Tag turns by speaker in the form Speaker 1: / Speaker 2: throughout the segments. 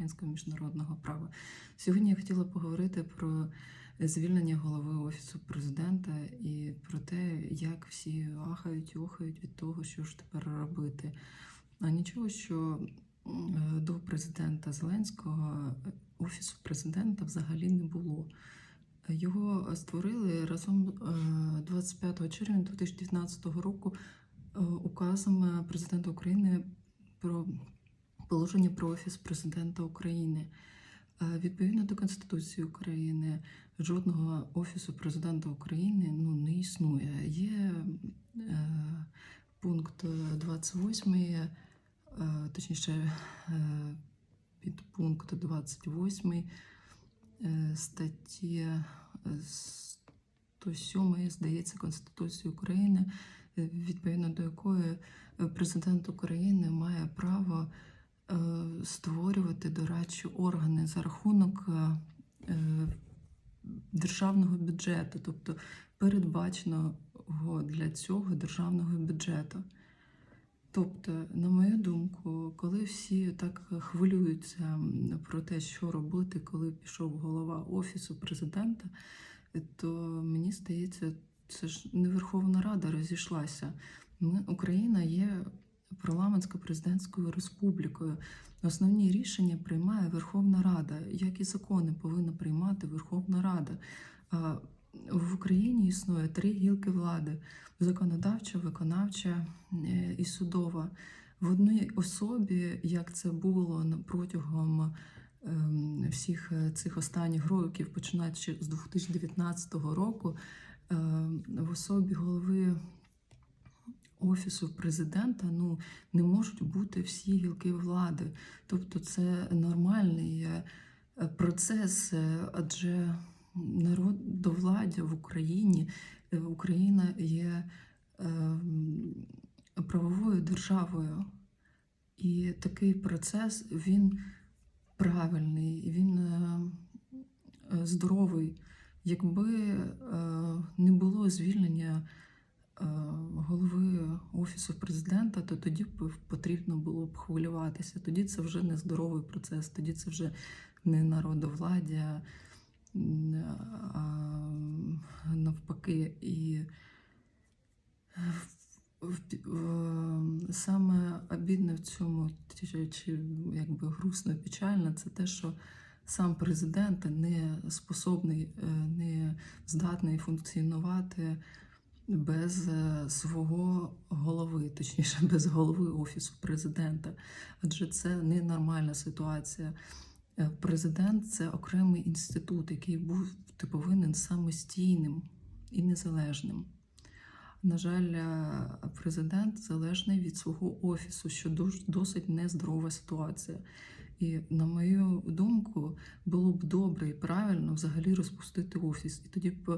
Speaker 1: українського міжнародного права. Сьогодні я хотіла поговорити про звільнення голови офісу президента і про те, як всі ахають, охають від того, що ж тепер робити. А нічого, що до президента Зеленського е, офісу президента взагалі не було. Його створили разом е, 25 червня 2019 року е, указом е, президента України про положення про офіс президента України. Е, Відповідно до Конституції України, жодного офісу президента України ну, не існує. Є е, пункт 28, е, точніше, е, підпункт 28 е, статті е, 107, здається, Конституції України, е, відповідно до якої е, президент України має право е, створювати дорадчі органи за рахунок е, е, державного бюджету, тобто передбаченого для цього державного бюджету. Тобто, на мою думку, коли всі так хвилюються про те, що робити, коли пішов голова офісу президента, то мені здається, це ж не Верховна Рада розійшлася. Ми, Україна є парламентсько-президентською республікою. Основні рішення приймає Верховна Рада, як і закони повинна приймати Верховна Рада. В Україні існує три гілки влади: законодавча, виконавча е, і судова. В одній особі, як це було протягом ем, всіх е, цих останніх років, починаючи з 2019 року, ем, в особі голови офісу президента ну, не можуть бути всі гілки влади. Тобто це нормальний е, е, процес, е, адже народовладдя в Україні, Україна є правовою державою. І такий процес він правильний, він здоровий. Якби не було звільнення голови офісу президента, то тоді потрібно було б хвилюватися. Тоді це вже не здоровий процес, тоді це вже не народовладдя, а навпаки. І в- саме обідне в цьому, чи, якби грустно печально, це те, що сам президент не способний, е, не здатний функціонувати без е, свого голови, точніше, без голови офісу президента. Адже це ненормальна ситуація. Е, Президент це окремий інститут, який був ти повинен самостійним і незалежним. На жаль, е, президент залежний від свого офісу, що досить нездорова ситуація. І, на мою думку, було б добре і правильно взагалі розпустити офіс. І тоді б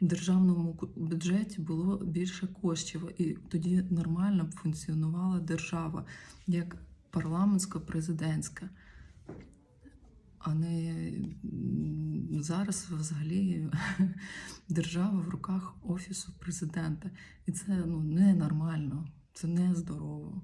Speaker 1: в державному бюджеті було більше коштів, і тоді нормально б функціонувала держава як парламентсько-президентська. А не зараз взагалі держава в руках офісу президента. І це ну ненормально, це нездорово.